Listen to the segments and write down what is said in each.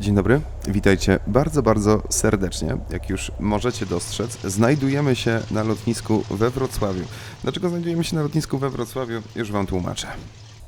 Dzień dobry, witajcie bardzo, bardzo serdecznie. Jak już możecie dostrzec, znajdujemy się na lotnisku we Wrocławiu. Dlaczego znajdujemy się na lotnisku we Wrocławiu? Już Wam tłumaczę.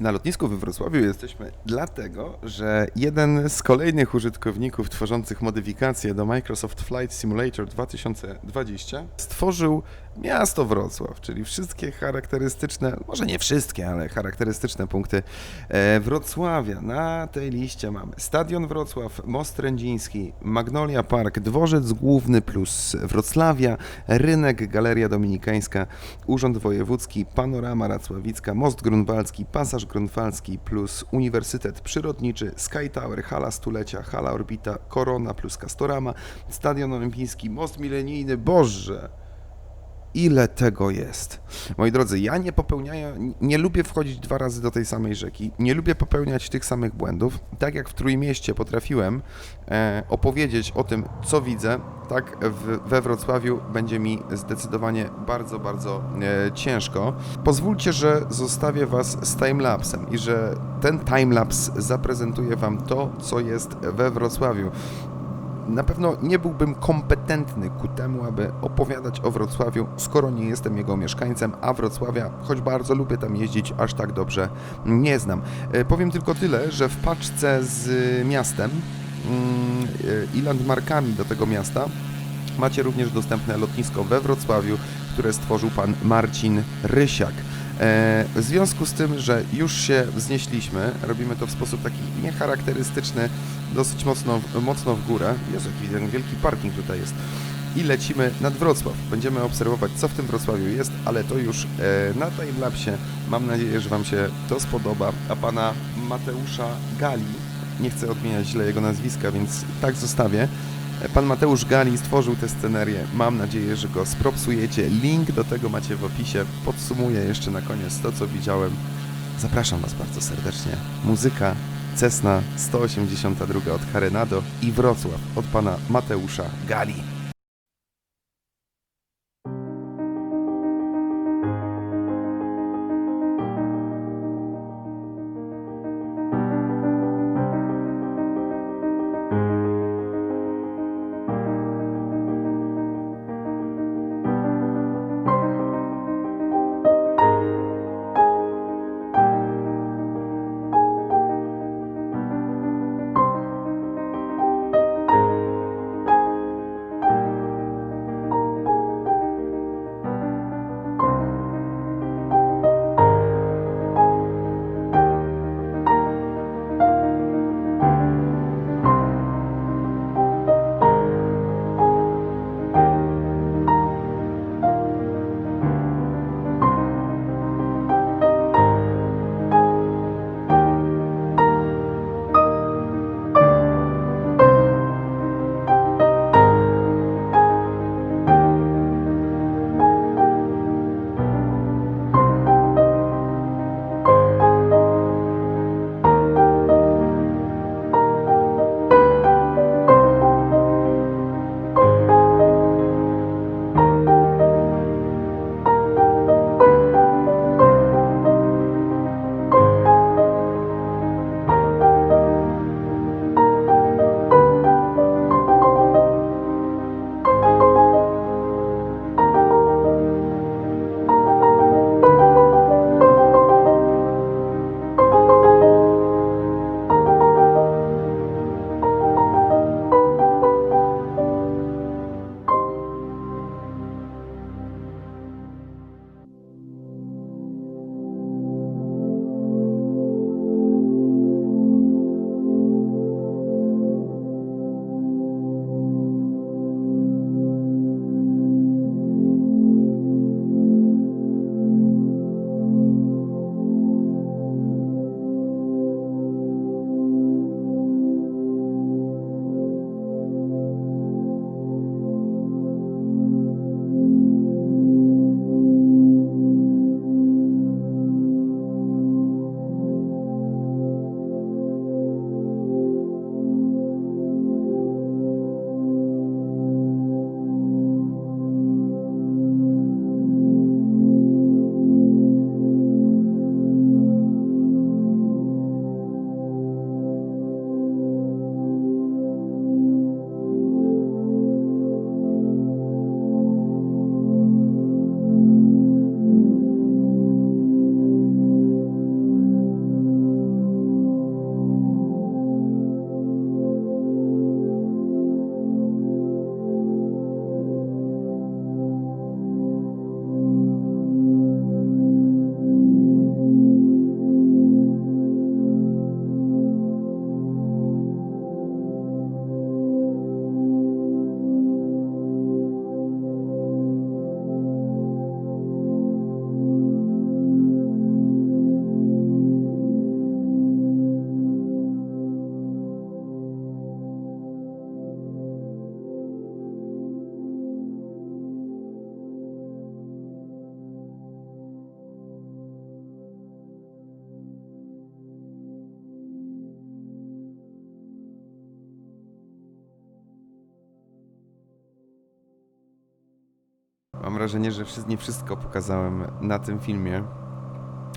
Na lotnisku we Wrocławiu jesteśmy dlatego, że jeden z kolejnych użytkowników tworzących modyfikacje do Microsoft Flight Simulator 2020 stworzył miasto Wrocław, czyli wszystkie charakterystyczne, może nie wszystkie, ale charakterystyczne punkty e, Wrocławia. Na tej liście mamy Stadion Wrocław, Most Rędziński, Magnolia Park, Dworzec Główny plus Wrocławia, Rynek, Galeria Dominikańska, Urząd Wojewódzki, Panorama Racławicka, Most Grunwaldzki, Pasaż Grunwaldzki plus Uniwersytet Przyrodniczy, Sky Tower, Hala Stulecia, Hala Orbita, Korona plus Castorama, Stadion Olimpijski, Most Milenijny, Boże! Ile tego jest? Moi drodzy, ja nie popełniaję, nie lubię wchodzić dwa razy do tej samej rzeki, nie lubię popełniać tych samych błędów. Tak jak w Trójmieście potrafiłem e, opowiedzieć o tym, co widzę, tak w, we Wrocławiu będzie mi zdecydowanie bardzo, bardzo e, ciężko. Pozwólcie, że zostawię Was z timelapsem i że ten timelapse zaprezentuje Wam to, co jest we Wrocławiu na pewno nie byłbym kompetentny ku temu, aby opowiadać o Wrocławiu, skoro nie jestem jego mieszkańcem, a Wrocławia, choć bardzo lubię tam jeździć, aż tak dobrze nie znam. E, Powiem tylko tyle, że w paczce z miastem mm, e, i landmarkami do tego miasta macie również dostępne lotnisko we Wrocławiu, które stworzył pan Marcin Rysiak. E, W związku z tym, że już się wznieśliśmy, robimy to w sposób taki niecharakterystyczny, dosyć mocno, mocno w górę. Jezu, jaki wielki parking tutaj jest. I lecimy nad Wrocław. Będziemy obserwować, co w tym Wrocławiu jest, ale to już e, na timelapsie. Mam nadzieję, że Wam się to spodoba. A pana Mateusza Gali, nie chcę odmieniać źle jego nazwiska, więc tak zostawię. Pan Mateusz Gali stworzył tę scenerię. Mam nadzieję, że go spropsujecie. Link do tego macie w opisie. Podsumuję jeszcze na koniec to, co widziałem. Zapraszam Was bardzo serdecznie. Muzyka Cessna 182 od Karenado i Wrocław od pana Mateusza Gali. Wrażenie, że nie wszystko pokazałem na tym filmie.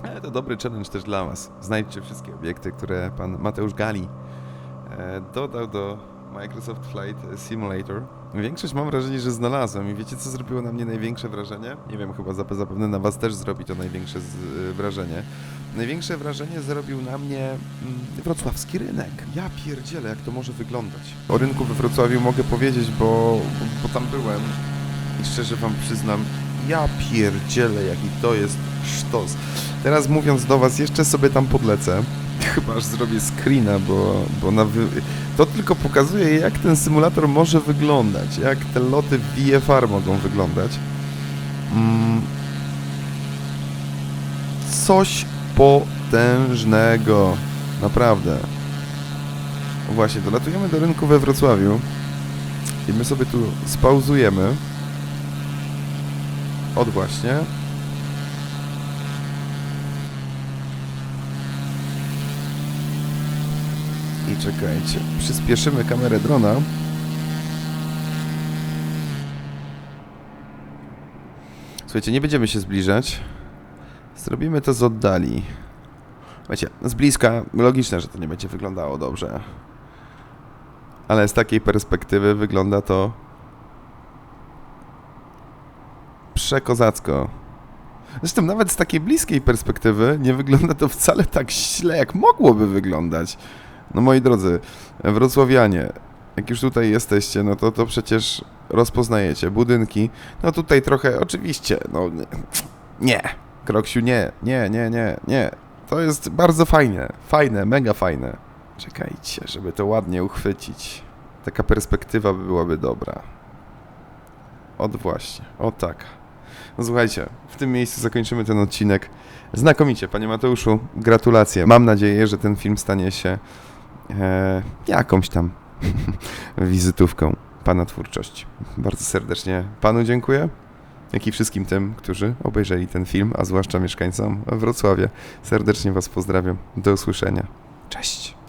Ale to dobry challenge też dla Was. Znajdźcie wszystkie obiekty, które pan Mateusz Gali e, dodał do Microsoft Flight Simulator. Większość mam wrażenie, że znalazłem i wiecie co zrobiło na mnie największe wrażenie? Nie wiem, chyba zap- zapewne na was też zrobi to największe y, wrażenie. Największe wrażenie zrobił na mnie mm, wrocławski rynek. Ja pierdzielę, jak to może wyglądać. O rynku we Wrocławiu mogę powiedzieć, bo, bo tam byłem i szczerze wam przyznam, ja pierdzielę, jaki to jest sztos. Teraz mówiąc do was, jeszcze sobie tam podlecę. Chyba aż zrobię screena, bo, bo na wy... to tylko pokazuje, jak ten symulator może wyglądać, jak te loty VFR mogą wyglądać. Mm. Coś potężnego. Naprawdę. Właśnie, dolatujemy do rynku we Wrocławiu i my sobie tu spauzujemy. Od właśnie. I czekajcie, przyspieszymy kamerę drona. Słuchajcie, nie będziemy się zbliżać. Zrobimy to z oddali. Wiecie, z bliska logiczne, że to nie będzie wyglądało dobrze. Ale z takiej perspektywy wygląda to przekozacko. Zresztą nawet z takiej bliskiej perspektywy nie wygląda to wcale tak źle, jak mogłoby wyglądać. No moi drodzy, wrocławianie, jak już tutaj jesteście, no to to przecież rozpoznajecie budynki. No tutaj trochę, oczywiście, no nie, Kroksiu, nie, nie, nie, nie, nie. To jest bardzo fajne, fajne, mega fajne. Czekajcie, żeby to ładnie uchwycić. Taka perspektywa by byłaby dobra. Od właśnie, o tak. No słuchajcie, w tym miejscu zakończymy ten odcinek. Znakomicie, panie Mateuszu, gratulacje. Mam nadzieję, że ten film stanie się e, jakąś tam wizytówką pana twórczości. Bardzo serdecznie panu dziękuję, jak i wszystkim tym, którzy obejrzeli ten film, a zwłaszcza mieszkańcom Wrocławia. Serdecznie was pozdrawiam. Do usłyszenia. Cześć.